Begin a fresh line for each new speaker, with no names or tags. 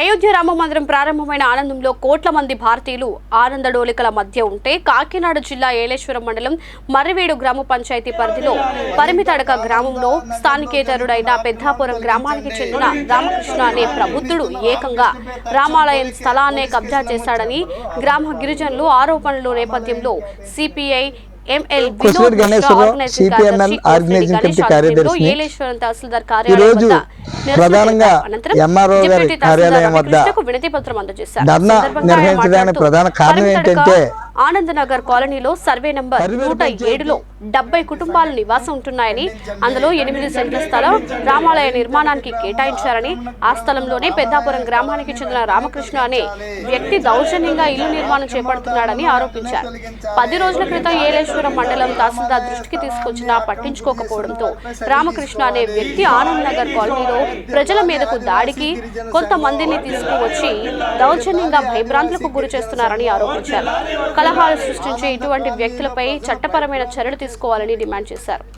అయోధ్య రామ మందిరం ప్రారంభమైన ఆనందంలో కోట్ల మంది భారతీయులు ఆనందడోలికల మధ్య ఉంటే కాకినాడ జిల్లా ఏలేశ్వరం మండలం మర్రివేడు గ్రామ పంచాయతీ పరిధిలో పరిమితడక గ్రామంలో స్థానికేతరుడైన పెద్దాపురం గ్రామానికి చెందిన రామకృష్ణ అనే ప్రబుద్ధుడు ఏకంగా రామాలయం స్థలాన్నే కబ్జా చేశాడని గ్రామ గిరిజనులు ఆరోపణలు నేపథ్యంలో CPI ML
Kosuru Ganeswararao, CPML organising committee కార్యదర్శిని.
Yeleswaram tahsildar కార్యాలయం
ఈరోజు
వద్ద నిరసన
ప్రధానంగా
అనంతరం
MRO గారి
డిప్యూటీ తహసీల్దార్
కార్యాలయం వద్ద
రవికృష్ణకు వినతి పత్రం అందజేశారు.
ధర్నా
సందర్భంగా ఆయన
నిర్వహించడానికి
మాట్లాడుతూ,
ప్రధాన కారణం
పరిమితడక
ఏంటంటే
ఆనందనగర్ కాలనీలో సర్వే నంబర్ నూట. ఏడులో డెబ్బై కుటుంబాలు నివాసం ఉంటున్నాయని అందులో ఎనిమిది సెంట్ల స్థలం రామాలయ నిర్మాణానికి కేటాయించారని ఆ స్థలంలోనే పెద్దాపురం గ్రామానికి చెందిన రామకృష్ణ అనే వ్యక్తి దౌర్జన్యంగా ఇల్లు నిర్మాణం చేపడుతున్నాడని ఆరోపించారు. పది రోజుల క్రితం ఏలేశ్వరం మండలం తహసీల్దార్ దృష్టికి తీసుకొచ్చినా పట్టించుకోకపోవడంతో రామకృష్ణ అనే వ్యక్తి ఆనంద్ నగర్ కాలనీలో ప్రజల మీదకు దాడికి కొంతమందిని తీసుకువచ్చి దౌర్జన్యంగా భయభ్రాంతులకు గురి చేస్తున్నారని ఆరోపించారు. కలహాలు సృష్టించే ఇటువంటి వ్యక్తులపై చట్టపరమైన చర్యలు తీసుకోవాలని డిమాండ్ చేశారు.